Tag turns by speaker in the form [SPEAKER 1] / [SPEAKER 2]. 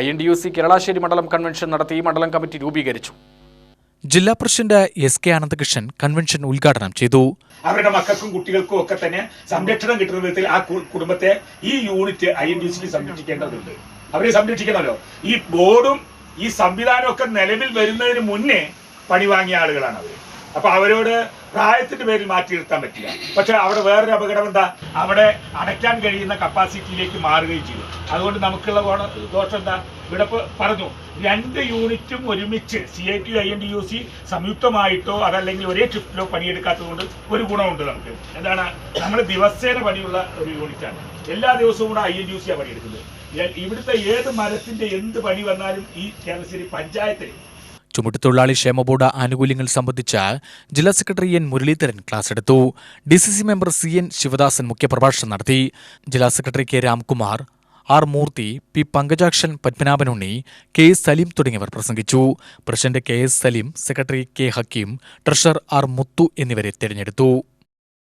[SPEAKER 1] I N D U C Keralassery മണ്ഡലം convention നടത്തി മണ്ഡലം കമ്മിറ്റി രൂപീകരിച്ചു.
[SPEAKER 2] ജില്ലാ president S K Anandakrishnan convention ഉദ്ഘാടനം ചെയ്തു.
[SPEAKER 3] അവരുടെ മക്കൾക്കും കുട്ടികൾക്കും ഒക്കെ തന്നെ സംരക്ഷണം കിട്ടുന്ന വിധത്തിൽ ആ കുടുംബത്തെ ഈ unit I N D C സംരക്ഷിക്കേണ്ടതുണ്ട്. അവരെ സംരക്ഷിക്കണമല്ലോ. ഈ ബോർഡും ഈ സംവിധാനവും ഒക്കെ നിലവിൽ വരുന്നതിന് മുന്നേ പണി വാങ്ങിയ ആളുകളാണ് അവർ അപ്പൊ അവരോട് പ്രായത്തിന്റെ പേരിൽ മാറ്റി നിർത്താൻ പറ്റില്ല. പക്ഷെ അവിടെ വേറൊരു അപകടം എന്താ? അവിടെ അടയ്ക്കാൻ കഴിയുന്ന കപ്പാസിറ്റിയിലേക്ക് മാറുകയും ചെയ്തു. അതുകൊണ്ട് നമുക്കുള്ള ദോഷം എന്താ? ഇവിടെ പറഞ്ഞു രണ്ട് യൂണിറ്റും ഒരുമിച്ച് C I T I N D U C സംയുക്തമായിട്ടോ അതല്ലെങ്കിൽ ഒരേ ഷിഫ്റ്റിലോ പണിയെടുക്കാത്തത് കൊണ്ട് ഒരു ഗുണമുണ്ട് നമുക്ക്. എന്താണ്? നമ്മൾ ദിവസേന പണിയുള്ള ഒരു യൂണിറ്റാണ്. എല്ലാ ദിവസവും കൂടെ ഐ എൻ ഡി യു സിയാണ് പണിയെടുക്കുന്നത് ഇവിടുത്തെ ഏത് മരത്തിന്റെ എന്ത് പണി വന്നാലും ഈ കേരളശ്ശേരി പഞ്ചായത്തിൽ
[SPEAKER 2] ചുമട്ടുതൊഴിലാളി ക്ഷേമ ബോർഡ് ആനുകൂല്യങ്ങൾ സംബന്ധിച്ച് ജില്ലാ സെക്രട്ടറി എൻ മുരളീധരൻ ക്ലാസ് എടുത്തു. D C C member C N Sivadasan മുഖ്യപ്രഭാഷണം നടത്തി. ജില്ലാ secretary K Ramkumar R Murthy P Pankajakshan Padmanabhanunni K S Saleem തുടങ്ങിയവർ പ്രസംഗിച്ചു. President K S Saleem secretary K Hakkim treasurer R Muthu എന്നിവരെ തെരഞ്ഞെടുത്തു.